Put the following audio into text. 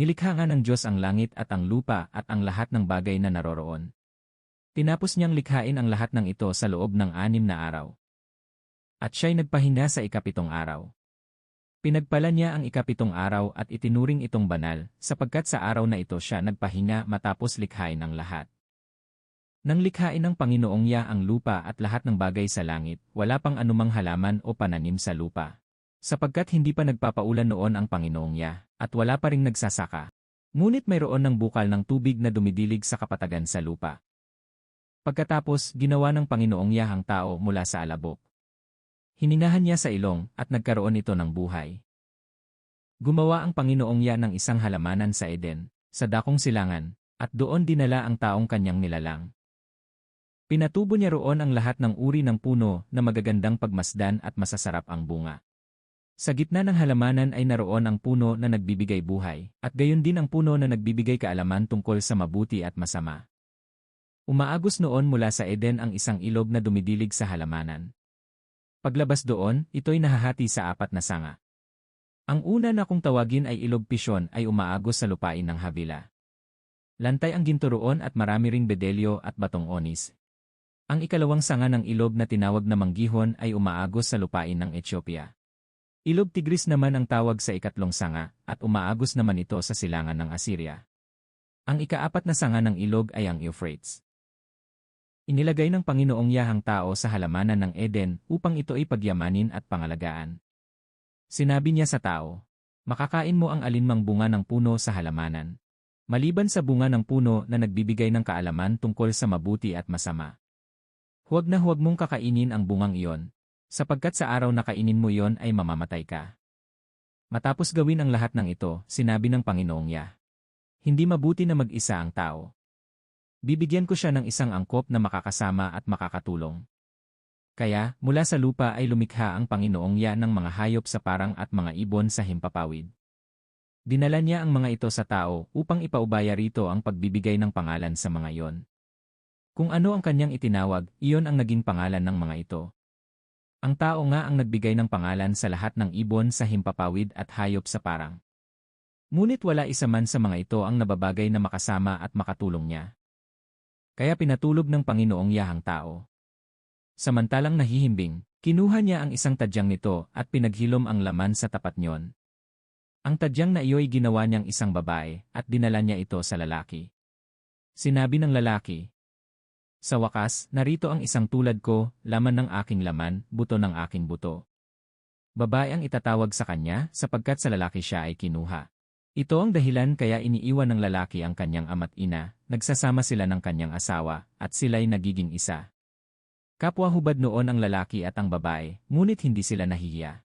Nilikha nga ng Diyos ang langit at ang lupa at ang lahat ng bagay na naroroon. Tinapos niyang likhain ang lahat ng ito sa loob ng anim na araw. At siya'y nagpahinga sa ikapitong araw. Pinagpala niya ang ikapitong araw at itinuring itong banal, sapagkat sa araw na ito siya nagpahinga matapos likhain ang lahat. Nang likhain ng Panginoong niya ang lupa at lahat ng bagay sa langit, wala pang anumang halaman o pananim sa lupa. Sapagkat hindi pa nagpapaulan noon ang Panginoong niya, at wala pa ring nagsasaka. Ngunit mayroon ng bukal ng tubig na dumidilig sa kapatagan sa lupa. Pagkatapos, ginawa ng Panginoong niya ang tao mula sa alabok. Hininahan niya sa ilong, at nagkaroon ito ng buhay. Gumawa ang Panginoong niya ng isang halamanan sa Eden, sa dakong silangan, at doon dinala ang taong kanyang nilalang. Pinatubo niya roon ang lahat ng uri ng puno na magagandang pagmasdan at masasarap ang bunga. Sa gitna ng halamanan ay naroon ang puno na nagbibigay buhay, at gayon din ang puno na nagbibigay kaalaman tungkol sa mabuti at masama. Umaagos noon mula sa Eden ang isang ilog na dumidilig sa halamanan. Paglabas doon, ito'y nahahati sa apat na sanga. Ang una na kung tawagin ay ilog pisyon ay umaagos sa lupain ng Havila. Lantay ang ginturoon at marami ring bedelyo at batong onis. Ang ikalawang sanga ng ilog na tinawag na manggihon ay umaagos sa lupain ng Ethiopia. Ilog Tigris naman ang tawag sa ikatlong sanga, at umaagos naman ito sa silangan ng Assyria. Ang ikaapat na sanga ng ilog ay ang Euphrates. Inilagay ng Panginoong Yahang tao sa halamanan ng Eden upang ito ay pagyamanin at pangalagaan. Sinabi niya sa tao, Makakain mo ang alinmang bunga ng puno sa halamanan. Maliban sa bunga ng puno na nagbibigay ng kaalaman tungkol sa mabuti at masama. Huwag na huwag mong kakainin ang bungang iyon, sapagkat sa araw na kainin mo yon ay mamamatay ka. Matapos gawin ang lahat ng ito, sinabi ng Panginoong Yah. Hindi mabuti na mag-isa ang tao. Bibigyan ko siya ng isang angkop na makakasama at makakatulong. Kaya, mula sa lupa ay lumikha ang Panginoong Yah ng mga hayop sa parang at mga ibon sa himpapawid. Dinala niya ang mga ito sa tao upang ipaubaya rito ang pagbibigay ng pangalan sa mga iyon. Kung ano ang kanyang itinawag, iyon ang naging pangalan ng mga ito. Ang tao nga ang nagbigay ng pangalan sa lahat ng ibon sa himpapawid at hayop sa parang. Ngunit wala isa man sa mga ito ang nababagay na makasama at makatulong niya. Kaya pinatulog ng Panginoong Yahang tao. Samantalang nahihimbing, kinuha niya ang isang tadyang nito at pinaghilom ang laman sa tapat niyon. Ang tadyang na iyo'y ginawa niyang isang babae at dinala niya ito sa lalaki. Sinabi ng lalaki, sa wakas, narito ang isang tulad ko, laman ng aking laman, buto ng aking buto. Babae ang itatawag sa kanya, sapagkat sa lalaki siya ay kinuha. Ito ang dahilan kaya iniiwan ng lalaki ang kanyang ama't ina, nagsasama sila ng kanyang asawa, at sila'y nagiging isa. Kapwa hubad noon ang lalaki at ang babae, ngunit hindi sila nahihiya.